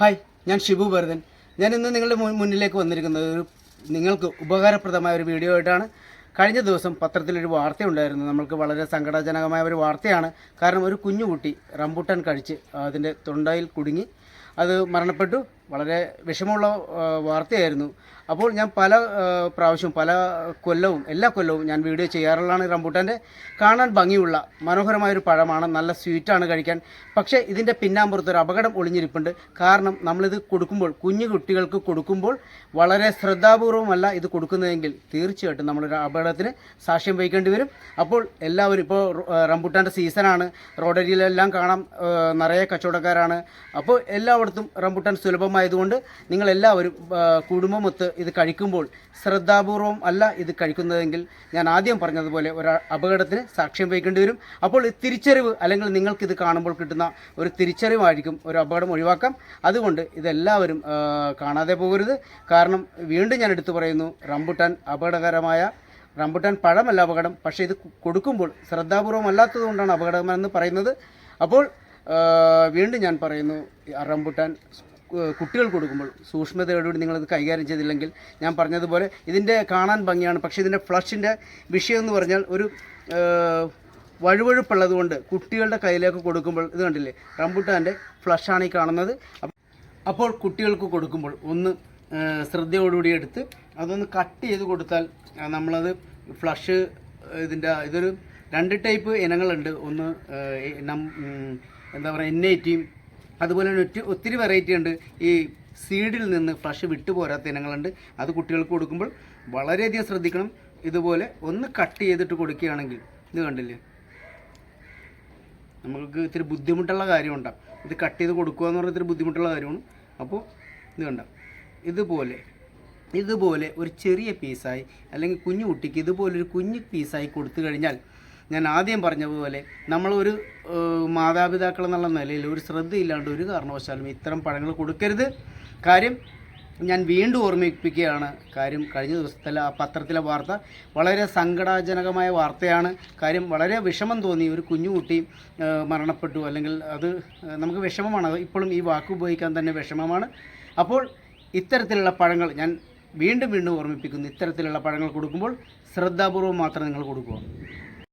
Hi ഞാൻ ഷിബു ഭരതൻ. ഞാൻ ഇന്ന് നിങ്ങളുടെ മുന്നിലേക്ക് വന്നിരിക്കുന്നത് ഒരു നിങ്ങൾക്ക് ഉപകാരപ്രദമായ ഒരു വീഡിയോ ആയിട്ടാണ്. കഴിഞ്ഞ ദിവസം പത്രത്തിലൊരു വാർത്ത ഉണ്ടായിരുന്നു നമ്മൾക്ക് വളരെ സങ്കടജനകമായ ഒരു വാർത്തയാണ്. കാരണം ഒരു കുഞ്ഞുകുട്ടി റംബൂട്ടാൻ കഴിച്ച് അതിന്റെ തൊണ്ടയിൽ കുടുങ്ങി. അത് മരണപ്പെട്ടു. വളരെ വിഷമമുള്ള വാർത്തയായിരുന്നു. അപ്പോൾ ഞാൻ പല പ്രാവശ്യവും പല കൊല്ലവും എല്ലാ കൊല്ലവും ഞാൻ വീഡിയോ ചെയ്യാറുള്ളതാണ് റംബൂട്ടാന്റെ. കാണാൻ ഭംഗിയുള്ള മനോഹരമായ ഒരു പഴമാണ് നല്ല സ്വീറ്റാണ് കഴിക്കാൻ. പക്ഷേ ഇതിന്റെ പിന്നാമ്പുറത്ത് ഒരു അപകടം ഒളിഞ്ഞിരിപ്പുണ്ട്. കാരണം നമ്മളിത് കൊടുക്കുമ്പോൾ കുഞ്ഞു കുട്ടികൾക്ക് കൊടുക്കുമ്പോൾ വളരെ ശ്രദ്ധാപൂർവമല്ല ഇത് കൊടുക്കുന്നതെങ്കിൽ തീർച്ചയായിട്ടും നമ്മളൊരു അപകടത്തിന് സാക്ഷ്യം വഹിക്കേണ്ടി വരും. അപ്പോൾ എല്ലാവരും ഇപ്പോൾ റംബൂട്ടാന്റെ സീസണാണ്. റോഡരിയിലെല്ലാം കാണാം നിറയെ കച്ചവടക്കാരാണ്. അപ്പോൾ എല്ലായിടത്തും റംബൂട്ടാൻ സുലഭമായതുകൊണ്ട് നിങ്ങളെല്ലാവരും കുടുംബമൊത്ത് ഇത് കഴിക്കുമ്പോൾ ശ്രദ്ധാപൂർവം അല്ല ഇത് കഴിക്കുന്നതെങ്കിൽ ഞാൻ ആദ്യം പറഞ്ഞതുപോലെ ഒരു അപകടത്തിന് സാക്ഷ്യം വഹിക്കേണ്ടി വരും. അപ്പോൾ തിരിച്ചറിവ് അല്ലെങ്കിൽ നിങ്ങൾക്കിത് കാണുമ്പോൾ കിട്ടുന്ന ഒരു തിരിച്ചറിവായിരിക്കും ഒരു അപകടം ഒഴിവാക്കാം. അതുകൊണ്ട് ഇതെല്ലാവരും കാണാതെ പോകരുത്. കാരണം വീണ്ടും ഞാൻ എടുത്തു പറയുന്നു റംബുട്ടാൻ അപകടകരമായ റംബുട്ടാൻ പഴമല്ല അപകടം പക്ഷേ ഇത് കൊടുക്കുമ്പോൾ ശ്രദ്ധാപൂർവം അല്ലാത്തതുകൊണ്ടാണ് അപകടമെന്ന് പറയുന്നത്. അപ്പോൾ വീണ്ടും ഞാൻ പറയുന്നു റംബുട്ടാൻ കുട്ടികൾ കൊടുക്കുമ്പോൾ സൂക്ഷ്മതയോടുകൂടി നിങ്ങളത് കൈകാര്യം ചെയ്തില്ലെങ്കിൽ ഞാൻ പറഞ്ഞതുപോലെ ഇതിന്റെ കാണാൻ ഭംഗിയാണ്. പക്ഷേ ഇതിന്റെ ഫ്ലഷിന്റെ വിഷയം എന്ന് പറഞ്ഞാൽ ഒരു വഴുവഴുപ്പുള്ളതുകൊണ്ട് വഴുവഴുപ്പുള്ളത് കൊണ്ട് കുട്ടികളുടെ കയ്യിലേക്ക് കൊടുക്കുമ്പോൾ ഇത് കണ്ടില്ലേ റംബുട്ടാന്റെ ഫ്ലഷാണ് ഈ കാണുന്നത്. അപ്പോൾ കുട്ടികൾക്ക് കൊടുക്കുമ്പോൾ ഒന്ന് ശ്രദ്ധയോടുകൂടി എടുത്ത് അതൊന്ന് കട്ട് ചെയ്ത് കൊടുത്താൽ നമ്മളത് ഫ്ലഷ് ഇതിന്റെ ഇതൊരു രണ്ട് ടൈപ്പ് ഇനങ്ങളുണ്ട്. ഒന്ന് എന്താ പറയുക എൻ ഐറ്റിയും അതുപോലെ തന്നെ ഒത്തിരി വെറൈറ്റി ഉണ്ട്. ഈ സീഡിൽ നിന്ന് ഫ്ലഷ് വിട്ടു പോരാത്ത ഇനങ്ങളുണ്ട്. അത് കുട്ടികൾക്ക് കൊടുക്കുമ്പോൾ വളരെയധികം ശ്രദ്ധിക്കണം. ഇതുപോലെ ഒന്ന് കട്ട് ചെയ്തിട്ട് കൊടുക്കുകയാണെങ്കിൽ ഇത് കണ്ടില്ലേ? നമുക്ക് ഇത്തിരി ബുദ്ധിമുട്ടുള്ള കാര്യമുണ്ടാകും ഇത് കട്ട് ചെയ്ത് കൊടുക്കുക എന്ന് പറഞ്ഞാൽ ഇത്തിരി ബുദ്ധിമുട്ടുള്ള കാര്യമാണ്. അപ്പോൾ ഇത് കണ്ട? ഇതുപോലെ ഇതുപോലെ ഒരു ചെറിയ പീസായി അല്ലെങ്കിൽ കുഞ്ഞു കുട്ടിക്ക് ഇതുപോലൊരു കുഞ്ഞു പീസായി കൊടുത്തു കഴിഞ്ഞാൽ ഞാൻ ആദ്യം പറഞ്ഞതുപോലെ നമ്മളൊരു മാതാപിതാക്കൾ എന്നുള്ള നിലയിൽ ഒരു ശ്രദ്ധയില്ലാണ്ട് ഒരു കാരണവശാലും ഇത്തരം പഴങ്ങൾ കൊടുക്കരുത്. കാര്യം ഞാൻ വീണ്ടും ഓർമ്മിപ്പിക്കുകയാണ് കാര്യം കഴിഞ്ഞ ദിവസത്തിലെ ആ പത്രത്തിലെ വാർത്ത വളരെ സങ്കടജനകമായ വാർത്തയാണ്. കാര്യം വളരെ വിഷമം തോന്നി. ഒരു കുഞ്ഞുകുട്ടി മരണപ്പെട്ടു. അല്ലെങ്കിൽ അത് നമുക്ക് വിഷമമാണ്. ഇപ്പോഴും ഈ വാക്ക് ഉപയോഗിക്കാൻ തന്നെ വിഷമമാണ്. അപ്പോൾ ഇത്തരത്തിലുള്ള പഴങ്ങൾ ഞാൻ വീണ്ടും വീണ്ടും ഓർമ്മിപ്പിക്കുന്നു. ഇത്തരത്തിലുള്ള പഴങ്ങൾ കൊടുക്കുമ്പോൾ ശ്രദ്ധാപൂർവം മാത്രം നിങ്ങൾ കൊടുക്കുക.